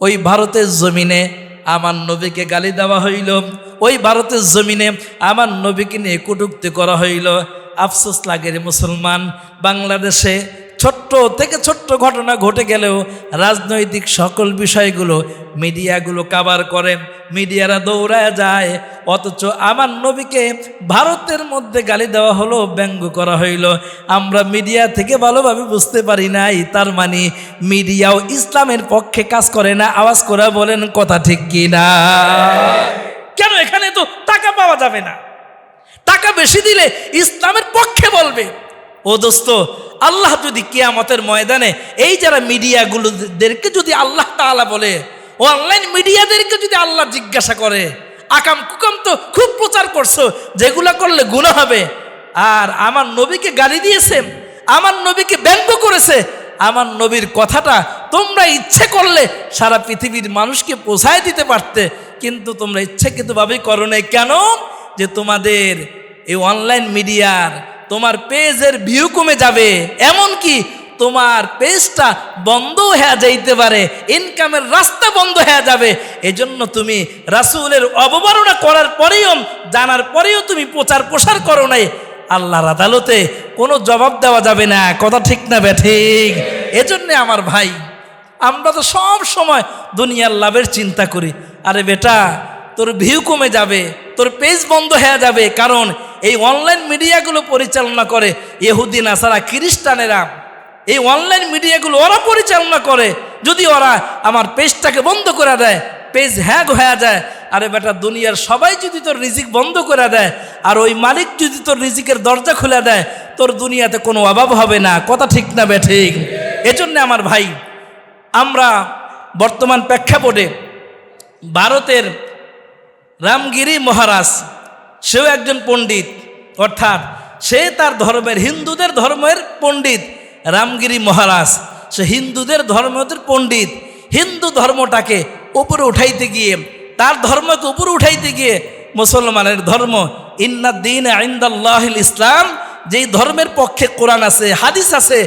ওই ভারতের জমিনে আমার নবীকে গালি দেওয়া হইল। ওই ভারতের জমিনে আমার নবীকে নিয়ে কটুক্তি করা হইল। আফসোস লাগে রে মুসলমান, বাংলাদেশে ছোট্ট থেকে ছোট্ট ঘটনা ঘটে গেলেও রাজনৈতিক সকল বিষয়গুলো মিডিয়াগুলো কাভার করে মিডিয়ারা দৌড়ায় যায়। অথচ আমার নবীকে ভারতের মধ্যে গালি দেওয়া হলো, ব্যঙ্গ করা হইল। আমরা মিডিয়া থেকে ভালোভাবে বুঝতে পারি নাই, তার মানে মিডিয়াও ইসলামের পক্ষে কাজ করে না, আওয়াজ করা বলেন, কথা ঠিক কি না? কেন এখানে তো টাকা পাওয়া যাবে না? টাকা বেশি দিলে ইসলামের পক্ষে বলবে। ও দোস্ত, আল্লাহ যদি কিয়ামতের ময়দানে এই যারা মিডিয়াগুলোদেরকে যদি আল্লাহ তাআলা বলে অনলাইন মিডিয়াদেরকে যদি আল্লাহ জিজ্ঞাসা করে, আকাম কুকাম তো খুব প্রচার করছ, যেগুলো করলে গুণা হবে। আর আমার নবীকে গালি দিয়েছে, আমার নবীকে ব্যঙ্গ করেছে, আমার নবীর কথাটা তোমরা ইচ্ছে করলে সারা পৃথিবীর মানুষকে পোষায় দিতে পারতে, কিন্তু তোমরা ইচ্ছাকৃতভাবেই করো নাই। কেন? যে তোমাদের এই অনলাইন মিডিয়ার তোমার পেজের ভিউ কমে যাবে। এমন কি তোমার পেজটা বন্ধ হয়ে যাইতে পারে। ইনকামের রাস্তা বন্ধ হয়ে যাবে। এজন্য তুমি রাসূলের অবমাননা করার পরেও, জানার পরেও তুমি প্রচার প্রসার করো নাই। আল্লাহর আদালতে কোনো জবাব দেওয়া যাবে না। কথা ঠিক না বে, ঠিক। এজন্যে আমার ভাই, আমরা তো সব সময় দুনিয়ার লাভের চিন্তা করি। আরে বেটা তোর ভিউ কমে যাবে, তোর পেজ বন্ধ হয়ে যাবে, কারণ এই অনলাইন মিডিয়াগুলো পরিচালনা করে ইহুদিন আসারা খ্রিস্টানেরা। এই অনলাইন মিডিয়াগুলো ওরা পরিচালনা করে। যদি ওরা আমার পেজটাকে বন্ধ করে দেয় পেজ হ্যাগ হয়ে যায়, আরে বেটা দুনিয়ার সবাই যদি তোর রিজিক বন্ধ করে দেয়, আর ওই মালিক যদি তোর রিজিকের দরজা খুলে দেয়, তোর দুনিয়াতে কোনো অভাব হবে না। কথা ঠিক না বে, ঠিক? এজন্য আমার ভাই, আমরা বর্তমান প্রেক্ষাপটে ভারতের রামগিরি মহারাজ, সেও একজন পণ্ডিত। অর্থাৎ সে তার ধর্মের, হিন্দুদের ধর্মের পণ্ডিত রামগিরি মহারাজ। সে হিন্দুদের ধর্মের পণ্ডিত। হিন্দু ধর্মটাকে উপরে উঠাইতে গিয়ে, তার ধর্মকে উপরে উঠাইতে গিয়ে মুসলমানের ধর্ম ইন্নাদ্দিন আইন্দাল্লাহিল ইসলাম যেই ধর্মের পক্ষে কোরআন আছে, হাদিস আছে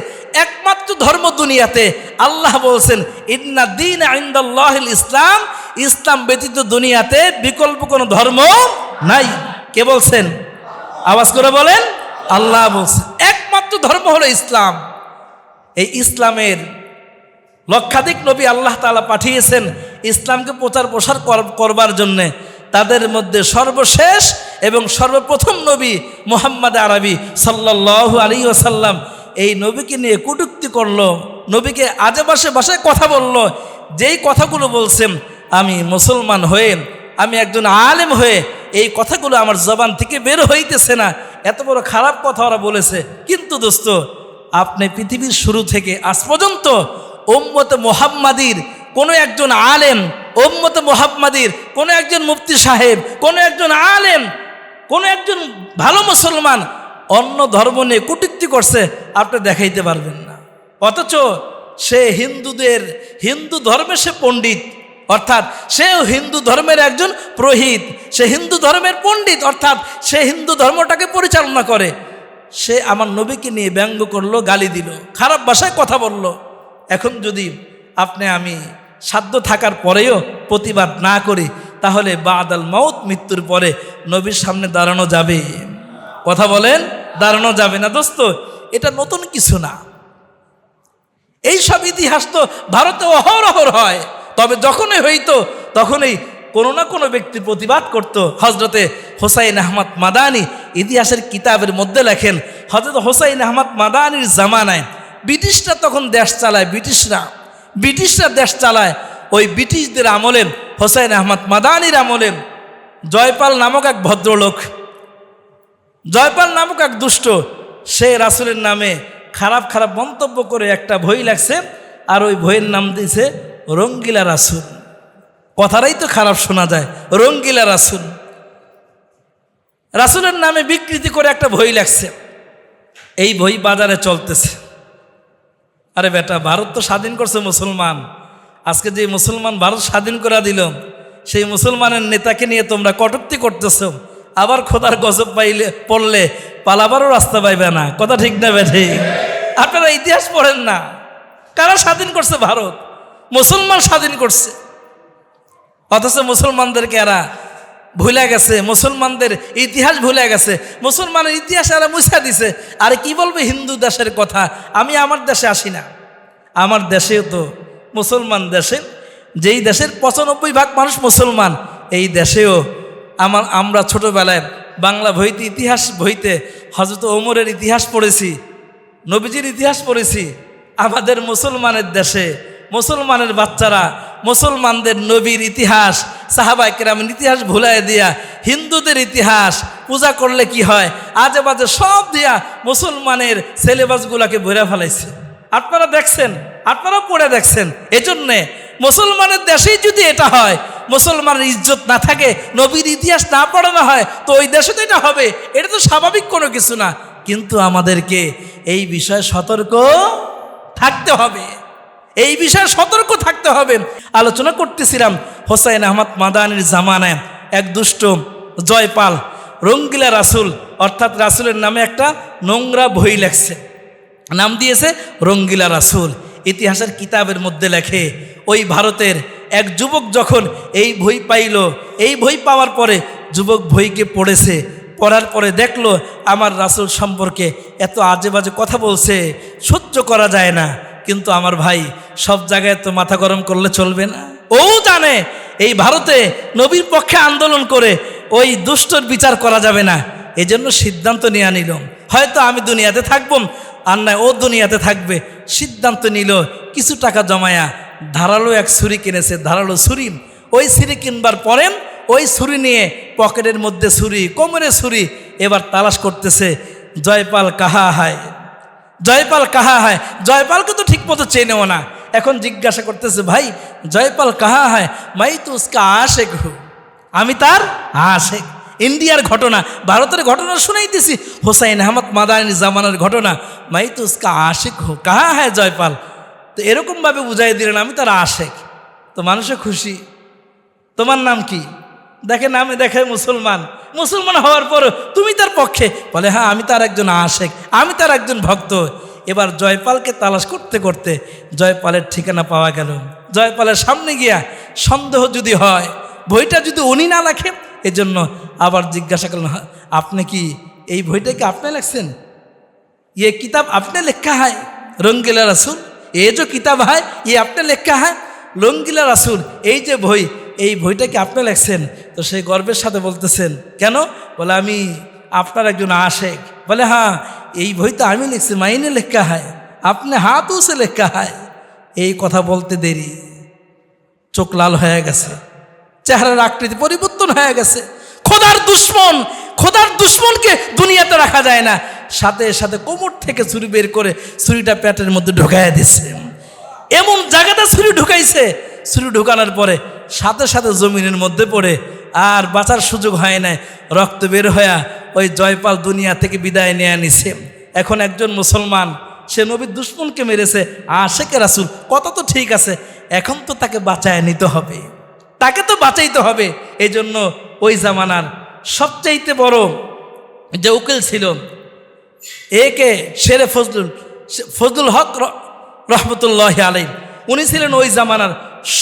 একমাত্র ধর্ম দুনিয়াতে আল্লাহ বলছেন ইন্নাদ্দিন আইন্দাল্লাহিল ইসলাম। ইসলাম ব্যতীত দুনিয়াতে বিকল্প কোনো ধর্ম নাই। কে বলছেন? আওয়াজ করে বলেন, আল্লাহ বলছেন একমাত্র ধর্ম হলো ইসলাম। এই ইসলামের লক্ষাধিক নবী আল্লাহ তাআলা পাঠিয়েছেন ইসলামকে প্রচার প্রসার কর- করবার জন্যে। তাদের মধ্যে সর্বশেষ এবং সর্বপ্রথম নবী মোহাম্মদ আরবি সাল্লাল্লাহু আলী ওসাল্লাম এই নবীকে নিয়ে কটুক্তি করল, নবীকে আজে বাসে বাসায় কথা বলল, যেই কথাগুলো বলছেন, আমি মুসলমান হয়ে, আমি একজন আলেম হয়ে, এই কথাগুলো আমার জবান থেকে বের হইতেছে না। এত বড় খারাপ কথা ওরা বলেছে। কিন্তু দোস্ত, আপনি পৃথিবীর শুরু থেকে আজ পর্যন্ত ওম্মতে মোহাম্মাদির কোনো একজন আলেম ওম্মতে মোহাম্মাদির কোনো একজন মুফতি সাহেব, কোনো একজন আলেম, কোনো একজন ভালো মুসলমান অন্য ধর্ম নিয়ে কুটিক্তি করছে, আপনি দেখাইতে পারবেন না। অথচ সে হিন্দুদের, হিন্দু ধর্মে সে পণ্ডিত, অর্থাৎ সেও হিন্দু ধর্মের একজন পুরোহিত, সে হিন্দু ধর্মের পণ্ডিত, অর্থাৎ সে হিন্দু ধর্মটাকে পরিচালনা করে। সে আমার নবীকে নিয়ে ব্যঙ্গ করল, গালি দিল, খারাপ ভাষায় কথা বলল। এখন যদি আপনি আমি সাধ্য থাকার পরেও প্রতিবাদ না করি, তাহলে বাদাল মাউত মৃত্যুর পরে নবীর সামনে দাঁড়ানো যাবে। কথা বলেন? দাঁড়ানো যাবে না, দোস্ত। এটা নতুন কিছু না। এই সব ইতিহাস তো ভারতে অহরহর হয়। তবে যখনই হইতো, তখনই কোনো না কোনো ব্যক্তি প্রতিবাদ করত। হজরতে হোসাইন আহমদ মাদানি ইতিহাসের কিতাবের মধ্যে লেখেন হজরত হোসাইন আহমদ মাদানির জামানায় ব্রিটিশরা তখন দেশ চালায়, ব্রিটিশরা। ব্রিটিশরা দেশ চালায়, ওই ব্রিটিশদের আমলে হোসাইন আহমদ মাদানির আমলে জয়পাল নামক এক ভদ্রলোক জয়পাল নামক এক দুষ্ট, সে রাসুলের নামে খারাপ খারাপ মন্তব্য করে একটা বই লাগছে আর ওই বইয়ের নাম দিয়েছে রঙ্গিলা রাসুল। কথাটাই তো খারাপ শোনা যায়, রঙ্গিলা রাসুল। রাসুলের নামে বিকৃতি করে একটা বই লাগছে এই বই বাজারে চলতেছে। আরে বেটা, ভারত তো স্বাধীন করছে মুসলমান। আজকে যে মুসলমান ভারত স্বাধীন করে দিল, সেই মুসলমানের নেতাকে নিয়ে তোমরা কটূক্তি করতেছো। আবার খোদার গজব পাইলে, পড়লে পালাবারও রাস্তা পাইবে না। কথা ঠিক না বেঠে আপনারা ইতিহাস পড়েন না। কারা স্বাধীন করছে ভারত? মুসলমান স্বাধীন করছে। অথচ মুসলমানদেরকে এরা ভুলে গেছে, মুসলমানদের ইতিহাস ভুলে গেছে, মুসলমানের ইতিহাস এরা মুছা দিছে। আর কি বলবে হিন্দু দেশের কথা? আমি আমার দেশে আসি না। আমার দেশেও তো মুসলমান দেশের, যেই দেশের পঁচানব্বই ভাগ মানুষ মুসলমান, এই দেশেও আমার, আমরা ছোটোবেলায় বাংলা বইতে ইতিহাস বইতে হজরত ওমরের ইতিহাস পড়েছি, নবীজির ইতিহাস পড়েছি। আমাদের মুসলমানের দেশে মুসলমানের বাচ্চারা, মুসলমানদের নবীর ইতিহাস সাহাবাই কেরামের ইতিহাস ভুলাই দিয়া হিন্দুদের ইতিহাস পূজা করলে কি হয়? আজে বাজে সব দিয়া মুসলমানের সিলেবাসগুলাকে ভরে ফেলাইছে। আপনারা দেখছেন? আপনারা পড়ে দেখছেন। এজন্যে মুসলমানের দেশেই যদি এটা হয়, মুসলমানের ইজ্জত না থাকে, নবীর ইতিহাস না পড়ানো হয়, তো ওই দেশে তো এটা হবে। এটা তো স্বাভাবিক কোনো কিছু না। কিন্তু আমাদেরকে এই বিষয়ে সতর্ক থাকতে হবে। এই বিষয়ে সতর্ক থাকতে হবে। আলোচনা করতেছিলাম হোসাইন আহমদ মাদানির জামানায় এক দুষ্ট জয়পাল, রঙ্গিলা রাসুল, অর্থাৎ রাসুলের নামে একটা নোংরা বই লেখছে। নাম দিয়েছে রঙ্গিলা রাসুল। ইতিহাসের কিতাবের মধ্যে লেখে, ওই ভারতের এক যুবক যখন এই বই পাইল, এই বই পাওয়ার পরে যুবক বইকে পড়েছে। পড়ার পরে দেখল, আমার রাসুল সম্পর্কে এত আজে বাজে কথা বলছে, সহ্য করা যায় না। কিন্তু আমার ভাই, সব জায়গায় তো মাথা গরম করলে চলবে না। ও জানে, এই ভারতে নবীর পক্ষে আন্দোলন করে ওই দুষ্টর বিচার করা যাবে না। এজন্য সিদ্ধান্ত নিয়ে নিল হয়তো আমি দুনিয়াতে থাকব আর নয় ও দুনিয়াতে থাকবে। সিদ্ধান্ত নিল, কিছু টাকা জমায়া ধারালো এক ছুরি কিনেছে, ধারালো ছুরি। ওই ছুরি কিনবার পরেন, ওই ছুরি নিয়ে পকেটের মধ্যে ছুরি, কোমরে ছুরি এবার তালাশ করতেছে, জয়পাল কাহা হায়? জয়পাল কাহা হায়? জয়পালকে তো ঠিক মতো চেনেও না। এখন জিজ্ঞাসা করতেছে, ভাই, জয়পাল কাহা হায়? মাই তো উসকা আশেক আমি তার আশেক। ইন্ডিয়ার ঘটনা, ভারতের ঘটনা শুনাইতেছি হোসাইন আহমদ মাদানী জামানের ঘটনা মাই তো উসকা আশেক হু, কাহা হয় জয়পাল? তো এরকমভাবে বুঝাই দিলেন, আমি তার আশেক। তো মানুষে খুশি। তোমার নাম কি? দেখে নামে দেখে মুসলমান। মুসলমান হওয়ার পর তুমি তার পক্ষে। বলে হ্যাঁ আমি তার একজন আশেক, আমি তার একজন ভক্ত। এবার জয়পালকে তালাশ করতে করতে জয়পালের ঠিকানা পাওয়া গেল। জয়পালের সামনে গিয়া সন্দেহ যদি হয়, বইটা যদি উনি না লেখেন এজন্য আবার জিজ্ঞাসা করলেন হ্যাঁ, আপনি কি এই বইটা কি আপনি লেখছেন? ইয়ে কিতাব আপনি লেখা হয়, রঙ্গিলা রাসুল। এ যে কিতাব হয় ইয়ে আপনি লেখা হয়, রঙ্গিলা রাসুল। এই যে বই, এই বইটা কি আপনি লেখছেন। তো সেই গর্বের সাথে বলতেছেন, কেন? বলে, আমি আপনার একজন আশেক। বলে হ্যাঁ এই বই তো আমি লিখছি, মাইনে লেখা হয়। আপনি হাতও সে লেখা হয়। এই কথা বলতে দেরি, চোখ লাল হয়ে গেছে। চেহারার আকৃতি পরিবর্তন হয়ে গেছে। খোদার দুশ্মন, খোদার দুশ্মনকে দুনিয়াতে রাখা যায় না। সাথে সাথে কোমর থেকে ছুরি বের করে ছুরিটা পেটের মধ্যে ঢুকাইয়া দিছে। এমন জায়গাটা ছুরি ঢুকাইছে, ছুরি ঢুকানোর পরে সাথে সাথে জমিনের মধ্যে পড়ে আর বাঁচার সুযোগ হয় না রক্ত বের হয়ে ওই জয়পাল দুনিয়া থেকে বিদায় নিয়ে নিছে। এখন একজন মুসলমান, সে নবীর দুশ্মনকে মেরেছে আশেকে রাসুল কত তো ঠিক আছে, এখন তো তাকে বাঁচায় নিতে হবে। তাকে তো বাঁচাইতে হবে। এই জন্য ওই জামানার সবচাইতে বড় যে উকিল ছিল একে শেরে ফজলুল ফজলুল হক রহমতুল্লাহ আলাই উনি ছিলেন ওই জামানার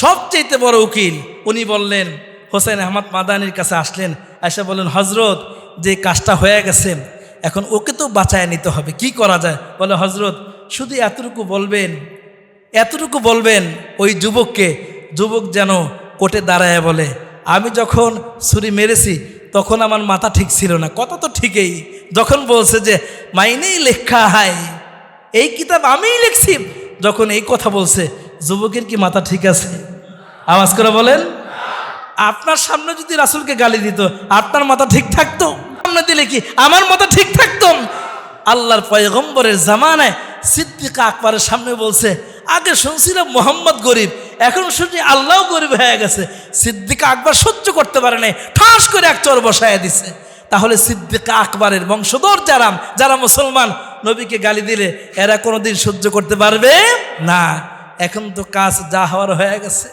সবচেয়ে বড় উকিল। উনি বললেন, হোসেন আহমদ মাদানির কাছে আসলেন, এসে বললেন হজরত যে কাজটা হয়ে গেছে, এখন ওকে তো বাঁচায় নিতে হবে। কি করা যায়? বলে হজরত শুধু এতটুকু বলবেন এতটুকু বলবেন ওই যুবককে, যুবক যেন কোর্টে দাঁড়ায় বলে, আমি যখন ছুরি মেরেছি, তখন আমার মাথা ঠিক ছিল না। কথা তো ঠিকই, যখন বলছে যে, মাইনেই লেখা হয়। এই কিতাব আমিই লিখছি। যখন এই কথা বলছে, যুবকের কি মাথা ঠিক আছে? আওয়াজ করে বলেন, আপনার সামনে যদি রাসুলকে গালি দিত, আপনার মাথা ঠিক থাকতো? সামনে দিলে কি আমার মাথা ঠিক থাকতো? আল্লাহর পয়গম্বরের জামানায় সিদ্দিকা আকবরের সামনে বলছে আগে শুনছিলাম মোহাম্মদ গরিব, এখন শুনছি আল্লাহ গরিব হয়ে গেছে। সিদ্দিকা আকবর সহ্য করতে পারে নাই, ঠাস করে এক চর বসায় দিছে। তাহলে সিদ্দিকা আকবরের বংশধর যারা যারা মুসলমান, নবীকে গালি দিলে এরা কোনোদিন সহ্য করতে পারবে না। এখন তো কাজ যা হওয়ার হয়ে গেছে,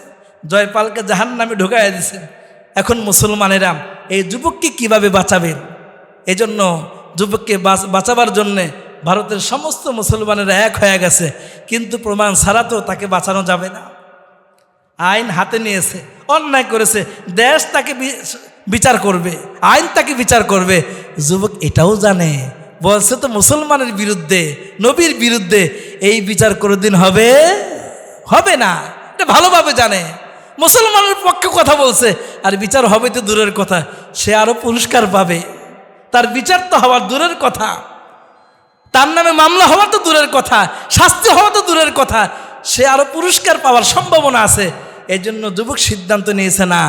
জয়পালকে জাহান নামে ঢুকাইয়া দিছে। এখন মুসলমানেরা এই যুবককে কীভাবে বাঁচাবে? এজন্য যুবককে বাঁচাবার জন্যে ভারতের সমস্ত মুসলমানেরা এক হয়ে গেছে, কিন্তু প্রমাণ ছাড়া তো তাকে বাঁচানো যাবে না। আইন হাতে নিয়েছে, অন্যায় করেছে, দেশ তাকে বিচার করবে, আইন তাকে বিচার করবে। যুবক এটাও জানে, বলছে তো মুসলমানের বিরুদ্ধে, নবীর বিরুদ্ধে এই বিচার কোনোদিন হবে? হবে না, এটা ভালোভাবে জানে। মুসলমানের পক্ষে কথা বলছে, আর বিচার হবে তো দূরের কথা, সে আরও পুরস্কার পাবে। তার বিচার তো হওয়ার দূরের কথা। তার নামে মামলা হওয়া তো দূরের কথা, শাস্তি হওয়া তো দূরের কথা, সে আরও পুরস্কার পাওয়ার সম্ভাবনা আছে। এই জন্য যুবক সিদ্ধান্ত নিয়েছে, না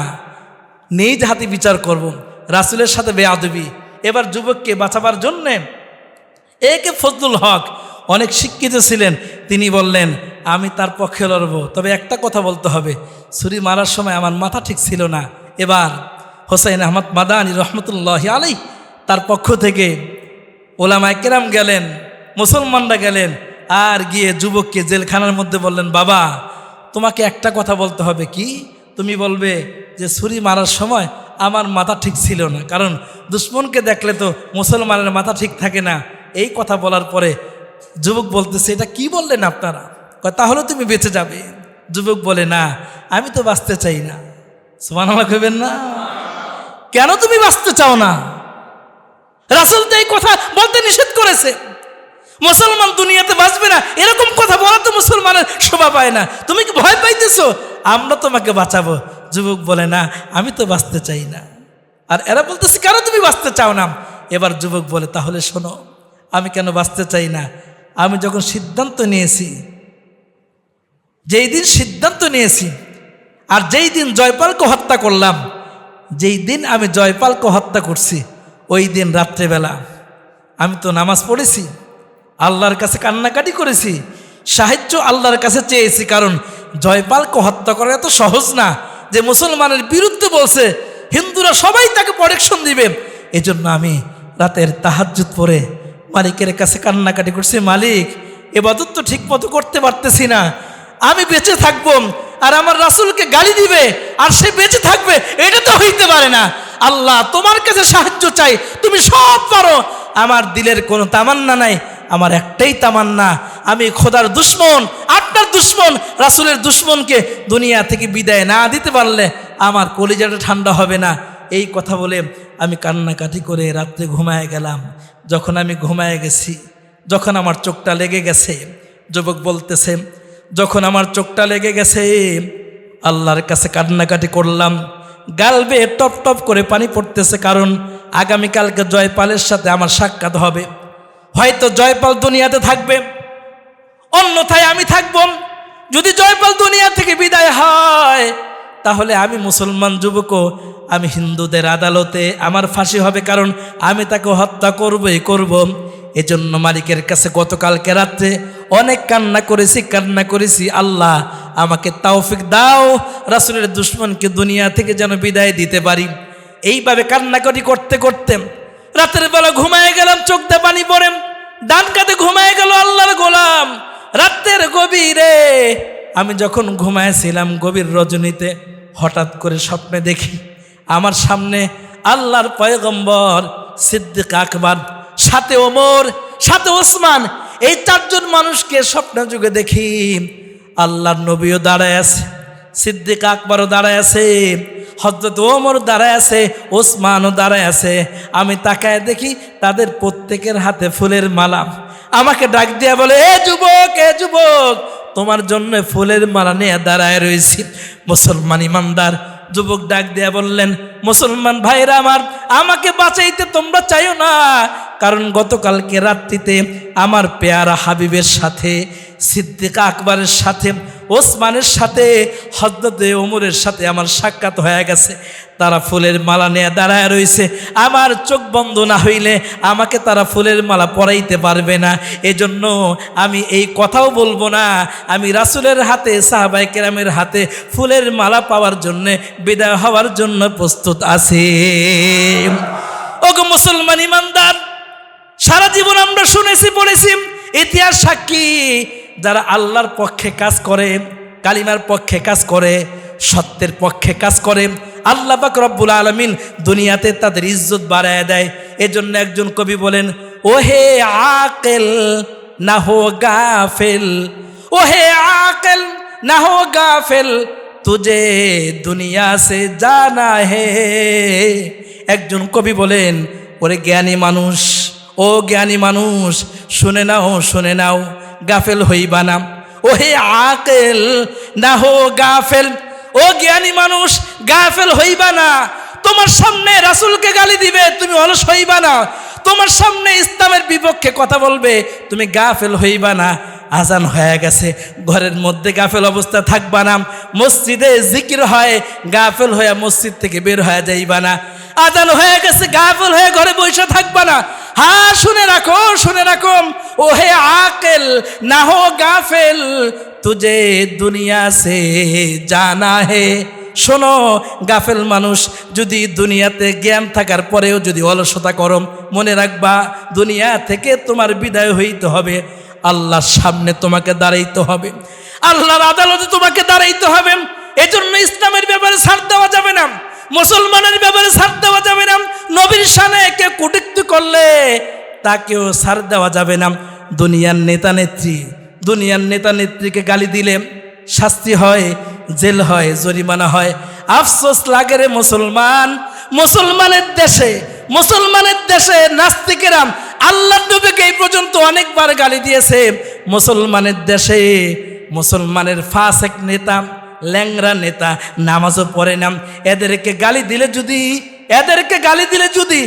নিজ হাতে বিচার করব, রাসুলের সাথে বেয়াদবি। এবার যুবককে বাঁচাবার জন্যে একে ফজলুল হক। অনেক শিক্ষিত ছিলেন, তিনি বললেন, আমি তার পক্ষে লড়ব, তবে একটা কথা বলতে হবে। ছুরি মারার সময় আমার মাথা ঠিক ছিল না। এবার হোসাইন আহমদ মাদানী রহমতুল্লাহ আলাই তার পক্ষ থেকে ওলামায় কেরাম গেলেন, মুসলমানরা গেলেন, আর গিয়ে যুবককে জেলখানার মধ্যে বললেন, বাবা, তোমাকে একটা কথা বলতে হবে কি? তুমি বলবে যে ছুরি মারার সময় আমার মাথা ঠিক ছিল না। কারণ দুশ্মনকে দেখলে তো মুসলমানের মাথা ঠিক থাকে না। এই কথা বলার পরে যুবক বলতেছে, এটা কি বললেন আপনারা? তাহলে তুমি বেঁচে যাবে। যুবক বলে, না, আমি তো বাঁচতে চাই না। সমান কইবেন না। কেন তুমি বাঁচতে চাও না? রাসুল তো এই কথা বলতে নিষেধ করেছে। মুসলমান দুনিয়াতে বাঁচবে না, এরকম কথা বলা তো মুসলমানের শোভা পায় না। তুমি কি ভয় পাইতেছো? আমরা তোমাকে বাঁচাবো। যুবক বলে, না, আমি তো বাঁচতে চাই না। আর এরা বলতেছে, কেন তুমি বাঁচতে চাও না? এবার যুবক বলে, তাহলে শোনো, আমি কেন বাঁচতে চাই না? আমি যখন সিদ্ধান্ত নিয়েছি, যেই দিন সিদ্ধান্ত নিয়েছি, আর যেই দিন জয়পালকে হত্যা করলাম, যেই দিন আমি জয়পালকে হত্যা করছি ওই দিন রাত্রেবেলা আমি তো নামাজ পড়েছি, আল্লাহর কাছে কান্নাকাটি করেছি, সাহায্য আল্লাহর কাছে চেয়েছি, কারণ জয়পালকে হত্যা করা এত সহজ না যে মুসলমানের বিরুদ্ধে বলছে, হিন্দুরা সবাই তাকে প্রোটেকশন দিবে। এজন্য আমি রাতের তাহাজ্জুদ পরে মালিকের কাছে কান্নাকাটি করছি, মালিক, এবাদত তো ঠিক মতো করতে পারতেছি না, আমি বেঁচে থাকব আর আমার রাসূলকে গালি দিবে আর সে বেঁচে থাকবে, এটা তো হইতে পারে না। আল্লাহ তোমার কাছে সাহায্য চাই, তুমি সব পারো। আমার দিলের কোনো তামান্না নাই, আমার একটাই তামান্না, আমি খোদার দুশ্মন, আপনার দুশ্মন, রাসুলের দুশ্মনকে দুনিয়া থেকে বিদায় না দিতে পারলে আমার কলিজাটা ঠান্ডা হবে না। এই কথা বলে আমি কান্নাকাটি করে রাত্রে ঘুমায় গেলাম। যখন আমি ঘুমায় গেছি, যখন আমার চোখটা লেগে গেছে, যুবক বলতেছে যখন আমার চোখটা লেগে গেছে, আল্লাহর কাছে কান্নাকাটি করলাম। গাল বেয়ে টপ টপ করে পানি পড়তেছে, কারণ আগামীকালকে জয়পালের সাথে আমার সাক্ষাৎ হবে। হয়তো জয়পাল দুনিয়াতে থাকবে, অন্যথায় আমি থাকব। যদি জয়পাল দুনিয়া থেকে বিদায় হয়, তাহলে আমি মুসলমান যুবকও, আমি হিন্দুদের আদালতে আমার ফাঁসি হবে, কারণ আমি তাকে হত্যা করবই, করব। এজন্য মালিকের কাছে গতকালকে রাত্রে অনেক কান্না করেছি কান্না করেছি। আল্লাহ আমাকে তাওফিক দাও, রাসুলের দুশ্মনকে দুনিয়া থেকে যেন বিদায় দিতে পারি। এইভাবে কান্নাকাটি করতে করতে রাতের বেলা ঘুমায় গেলাম, চোখ দিয়ে পানি পড়ে, ডান কাতে ঘুমায় গেল আল্লাহর গোলাম। রাতের গভীরে আমি যখন ঘুমাইছিলাম গভীর রজনীতে, হঠাৎ করে স্বপ্নে দেখি, আমার সামনে আল্লাহর পয়গম্বর, সিদ্দিক আকবর, সাথে ওমর, সাথে ওসমান এই চারজন মানুষকে স্বপ্ন যুগে দেখি। আল্লাহর নবীও দাঁড়ায় আছে, সিদ্দিক আকবরও দাঁড়ায় আছে হজরত ওমর দাঁড়ায় আছে, ওসমানও দাঁড়ায় আছে। আমি তাকায় দেখি তাদের প্রত্যেকের হাতে ফুলের মালা। আমাকে ডাক দিয়া বলে, এ যুবক এ যুবক, তোমার জন্য ফুলের মালা নিয়ে দাঁড়ায় রয়েছি। মুসলমান ইমানদার যুবক ডাক দিয়া বললেন, মুসলমান ভাইরা আমার, আমাকে বাঁচাইতে তোমরা চাইও না। কারণ গতকালকে রাত্রিতে আমার পেয়ারা হাবিবের সাথে, সিদ্দিকা আকবরের সাথে, ওসমানের সাথে হজরতে ওমরের সাথে আমার সাক্ষাৎ হয়ে গেছে। তারা ফুলের মালা নিয়ে দাঁড়ায় রয়েছে আমার চোখ বন্ধ না হইলে আমাকে তারা ফুলের মালা পরাইতে পারবে না। এজন্য আমি এই কথাও বলব না। আমি রাসুলের হাতে সাহাবাই কেরামের হাতে ফুলের মালা পাওয়ার জন্যে, বিদায় হওয়ার জন্য প্রস্তুত আছে। ওগো মুসলমান ইমানদার সারা জীবন আমরা শুনেছি, পড়েছি। ইতিহাস সাক্ষী, যারা আল্লাহর পক্ষে কাজ করে, কালিমার পক্ষে কাজ করে, সত্যের পক্ষে কাজ করে, আল্লাহ পাক রব্বুল আলমিন দুনিয়াতে তাদের ইজ্জত বাড়ায় দেয়। এজন্য একজন কবি বলেন, ওহে আকেল, না হো গাফেল, ওহে আকেল, না হো গাফেল, তুজে দুনিয়া সে জানা হে। একজন কবি বলেন, ওরে জ্ঞানী মানুষ ও জ্ঞানী মানুষ, শুনে নাও শুনে নাও, গাফেল হইবা না। ও হে আকেল, না হো গাফেল। ও জ্ঞানী মানুষ, গাফেল হইবা না। তোমার সামনে রাসুলকে গালি দিবে, তুমি অলস হইবা না। তোমার সামনে ইসলামের বিপক্ষে কথা বলবে, তুমি গাফেল হইবা না। আজান হয়ে গেছে, ঘরের মধ্যে গাফেল অবস্থা থাকবা না। মসজিদে জিকির হয়, গাফেল হয়ে মসজিদ থেকে বের হয়ে যাইবা না। আজান হয়ে গেছে, গাফেল হয়ে ঘরে বসে থাকবা না। হ্যাঁ শুনে রাখো শুনে রাখো। ও হে আকেল, না হো গাফেল তুঝে দুনিয়া সে জানা হে। শোনো, গাফেল মানুষ, যদি দুনিয়াতে জ্ঞান থাকার পরেও যদি অলসতা করম মনে রাখবা, দুনিয়া থেকে তোমার বিদায় হইতে হবে। আল্লাহর সামনে তোমাকে দাঁড়াইতে হবে। আল্লাহর আদালতে তোমাকে দাঁড়াইতে হবে। এজন্য ইসলামের ব্যাপারে ছাড় দেওয়া যাবে না। মুসলমানের ব্যাপারে ছাড় দেওয়া যাবে না। নবীর সানে কেউ কুটিক্তি করলে তাকেও ছাড় দেওয়া যাবে না। দুনিয়ার নেতা নেত্রী, দুনিয়ার নেতা নেত্রীকে গালি দিলে শাস্তি হয়, জেল হয়, জরিমানা হয়। আফসোস লাগে রে মুসলমান। মুসলমানের দেশে মুসলমানের দেশে নাস্তিকেরাম আল্লাহ নবীকে এই পর্যন্ত অনেকবার গালি দিয়েছে। মুসলমানের দেশে মুসলমানের ফাসেক নেতা ল্যাংরা নেতা, নামাজও পড়ে না। এদেরকে গালি দিলে যদি, এদেরকে গালি দিলে যদি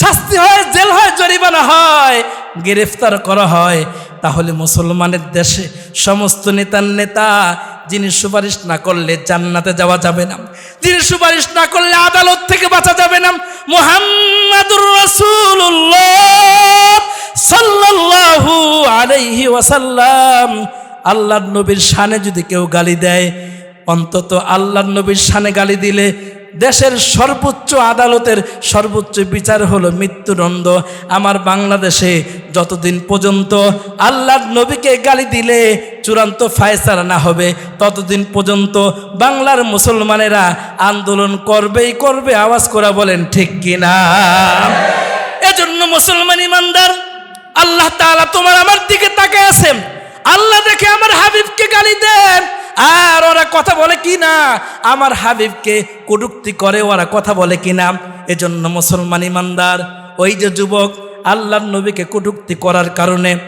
শাস্তি হয়, জেল হয়, জরিমানা হয়, গ্রেফতার করা হয়, তাহলে মুসলমানের দেশে সমস্ত নেতার নেতা যিনি সুপারিশ না করলে জান্নাতে যাওয়া যাবে না। যিনি সুপারিশ না করলে আদালত থেকে বাঁচা যাবে না। মোহাম্মদুর রাসূলুল্লাহ সাল্লাল্লাহু আলাইহি ওয়াসাল্লাম, আল্লাহর নবীর শানে যদি কেউ গালি দেয় অন্তত আল্লাহর নবীর শানে গালি দিলে দেশের সর্বোচ্চ আদালতের সর্বোচ্চ বিচার হলো মৃত্যুদণ্ড। আমার বাংলাদেশে যতদিন পর্যন্ত আল্লাহর নবীকে গালি দিলে চূড়ান্ত ফায়সালা না হবে, ততদিন পর্যন্ত বাংলার মুসলমানেরা আন্দোলন করবেই করবে, আওয়াজ করা বলেন ঠিক কিনা? এজন্য মুসলমান ইমানদার, আল্লাহ তোমার আমার দিকে তাকায় আছেন। আল্লাহ দেখে আমার হাবিবকে গালি দেন। আর ওরা কথা বলে কি না? আমার হাবিবকে কটুক্তি করে ওরা কথা বলে কি না? এজন্য মুসলমান ইমানদার, ওই যে যুবক, আল্লাহর নবীকে কটুক্তি করার কারণে,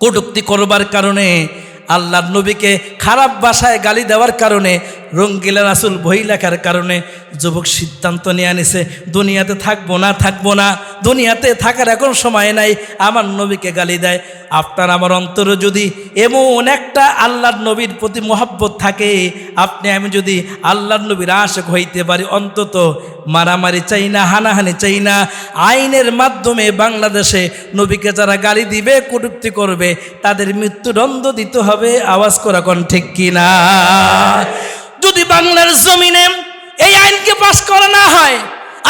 কটুক্তি করবার কারণে, আল্লাহর নবীকে খারাপ ভাষায় গালি দেওয়ার কারণে রঙ্গিলা রাসুল বই লেখার কারণে যুবক সিদ্ধান্ত নিয়ে আনিছে, দুনিয়াতে থাকব না থাকব না, দুনিয়াতে থাকার এখন সময় নাই, আমার নবীকে গালি দেয়। আপনার আমার অন্তরে যদি এমন একটা আল্লাহর নবীর প্রতি মহাব্বত থাকে, আপনি আমি যদি আল্লাহর নবীর আশেক হইতে পারি, অন্তত মারামারি চাই না, হানাহানি চাই না, আইনের মাধ্যমে বাংলাদেশে নবীকে যারা গালি দিবে, কটুক্তি করবে, তাদের মৃত্যুদণ্ড দিতে হবে, আওয়াজ করা কোন ঠিক কিনা? যদি বাংলার জমিনে এই আইনকে পাশ করা না হয়,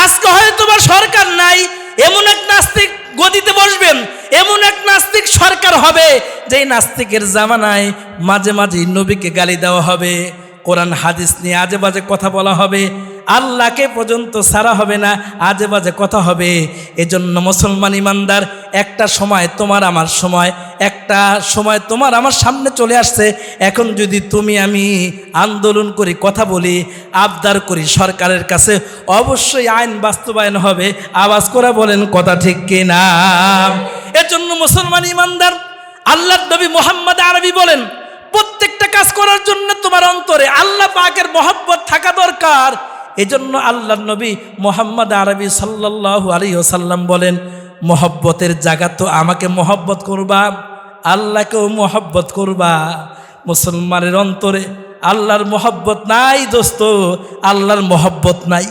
আজকে হয়তো বা সরকার নাই, এমন এক নাস্তিক গদিতে বসবেন, এমন এক নাস্তিক সরকার হবে, যেই নাস্তিকের জামানায় মাঝে মাঝে নবীকে গালি দেওয়া হবে, কোরআন, হাদিস নিয়ে আজে বাজে কথা বলা হবে। আল্লাহকে পর্যন্ত সারা হবে না, আজে বাজে কথা হবে। এজন্য মুসলমান ইমানদার, একটা সময় তোমার আমার সময়, একটা সময় তোমার আমার সামনে চলে আসছে। এখন যদি তুমি আমি আন্দোলন করি, কথা বলি, আবদার করি সরকারের কাছে, অবশ্যই আইন বাস্তবায়ন হবে। আওয়াজ করে বলেন, কথা ঠিক কিনা? এজন্য মুসলমান ইমানদার আল্লাহ নবী মোহাম্মদ আরবি বলেন, প্রত্যেকটা কাজ করার জন্য তোমার অন্তরে আল্লাহ পাকের মহব্বত থাকা দরকার। এজন্য আল্লাহ নবী মোহাম্মদ আরবি সাল্লাহ আলী ওসাল্লাম বলেন, মহব্বতের জায়গা তো আমাকে মহব্বত করবা, আল্লাহকেও মহব্বত করবা। মুসলমানের অন্তরে আল্লাহর মহব্বত নাই দোস্ত, আল্লাহর মহব্বত নাই।